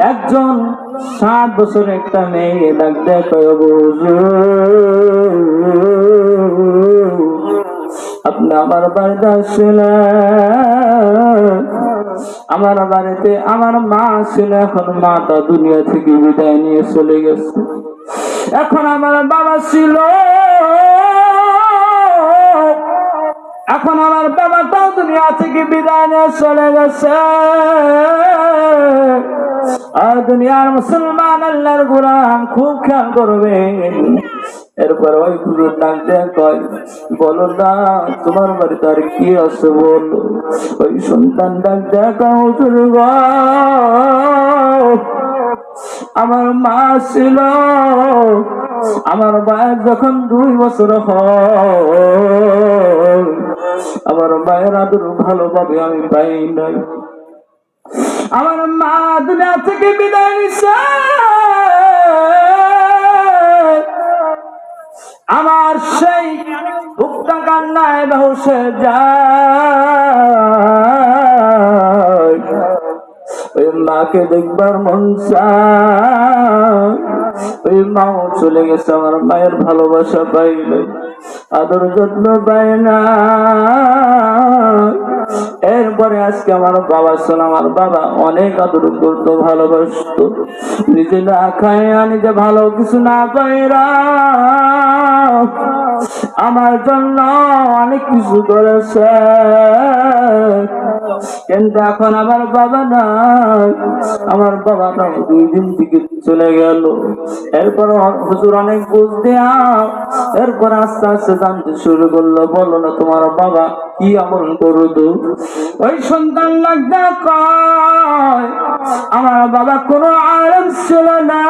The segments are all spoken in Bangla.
একজন সাত বছর একটা মেয়ে, ডাক দেখো আপনি আমার বাড়িতে আসছিলেন আমার বাড়িতে আমার মা ছিল এখন মাটা দুনিয়া থেকে বিদায় নিয়ে চলে গেছে। এখন আমার বাবা ছিল। এখন আমার বাবা বাবাটাও দুনিয়া থেকে বিদায় নিয়ে চলে গেছে। আর দুনিয়ার মুসলমান আল্লাহর গুরাম খুব খেয়াল করবে। এরপর ওই পুজোর ডাক দেয়া কয়, বলো না, তোমার বাড়িতে আর কি আছে বলো। ওই সন্তান ডাক দেয়া হুজুর আমার মা ছিল। আমার মায়ের যখন দুই বছর হয়, আমার মায়ের আদর ভালোভাবে আমি পাই নাই। আমার মা দুনিয়া থেকে বিদায় নিছে। আমার সেই ভুক্তা কান্নায় যায়। ওই মাকে দেখবার মন ওই মাও চলে গেছে, আমার মায়ের ভালোবাসা পাইল আদর যত্ন পায় না এরপরে আজকে আমার বাবা ছিল আমার বাবা অনেক আদর করতো, ভালোবাসতো। নিজে না খায় নিজে ভালো কিছু না পাইরা আমার জন্য অনেক কিছু করেছে। কিন্তু এখন আমার বাবা নাই। আমার বাবাটা দুই দিন থেকে চলে গেল। এরপর হুজুর অনেক বুঝ দেয়া। এরপর আস্তে আস্তে জানতে শুরু করল বলো না, তোমার বাবা কি আমল করতো ওই সন্তান লাগতে কয়, আমার বাবা কোনো আরাম ছিল না।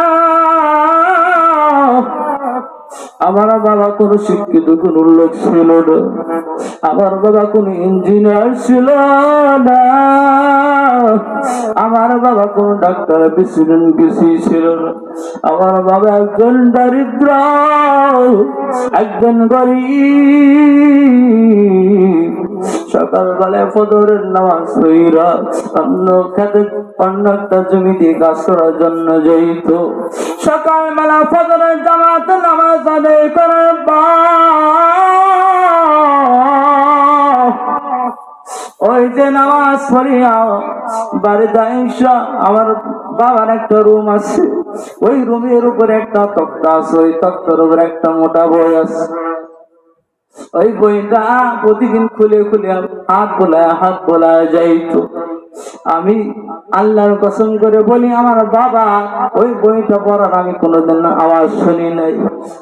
আমার বাবা কোন শিক্ষিত কোন লোক ছিল না। আমার বাবা কোন ইঞ্জিনিয়ার ছিল না। আমার বাবা কোন ডাক্তার প্রেসিডেন্ট কিছুই ছিল না। আমার বাবা একজন দারিদ্র একজন গরিব। সকালবেলায় ফজরের নামাজ হইরা অন্য খেতে একটা জন্য সকালবেলা নামাজ নামাজ বাড়িতে আমার বাবার একটা রুম আছে। ওই রুমের উপরে একটা তক্তা আছে, ওই তক্তার উপরে একটা মোটা বই আছে। ওই বইটা প্রতিদিন খুলে খুলে হাত বোলায় হাত বোলায় যাইতো। আমি আল্লাহর কসম করে বলি, আমার বাবা ওই বইটা পড়ার আমি কোনোদিন আওয়াজ শুনি নাই।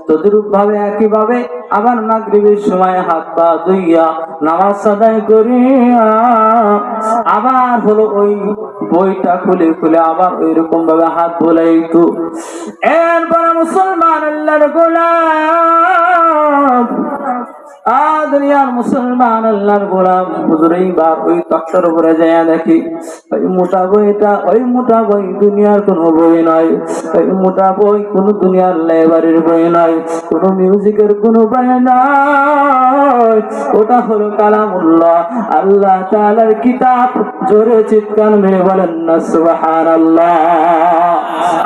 তদরূপ ভাবে একই ভাবে আবার মাগরিবের সময় হাত পা ধুইয়া নামাজ আদায় করিয়া আবার হলো ওই বইটা খুলে খুলে আবার ওই রকম ভাবে হাত বোলাইতো। এরপর মুসলমান আল্লাহর গোলাম আদরিয়ার মুসলমান আল্লাহর গোলাম। হুজুর, এইবার ওই তক্তার উপরে যায় দেখি, ওই মোটা বইটা, ওই মোটা বই দুনিয়ার কোন বই নয়। ওই মোটা বই কোন দুনিয়ার লাইব্রেরির বই নয়, কোন মিউজিকের কোন বই নয়। ওটা হলো কালামুল্লাহ। আল্লাহ তাআলার কিতাব জোরে চিৎকার মেরে বলেন, না, সুবহানাল্লাহ।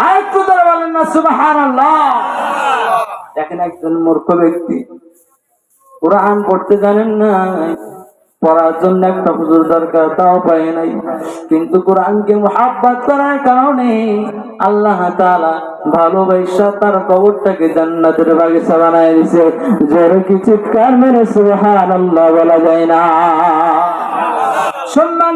আরেকটু ধরে বলেন, না, সুবহানাল্লাহ। দেখেন একজন মূর্খ ব্যক্তি কোরআন পড়তে জানেন না, পড়ার জন্য একটা হুজুর দরকার, তাও পায় নাই। কিন্তু কোরআনকে মোহাব্বত করার কারণে আল্লাহ তাআলা ভালোবাসা তার কবরটাকে জান্নাতের বাগিচা বানায় দিছে জোরে কি চিৎকার মেরে সুবহানাল্লাহ বলা যায় না? সম্মান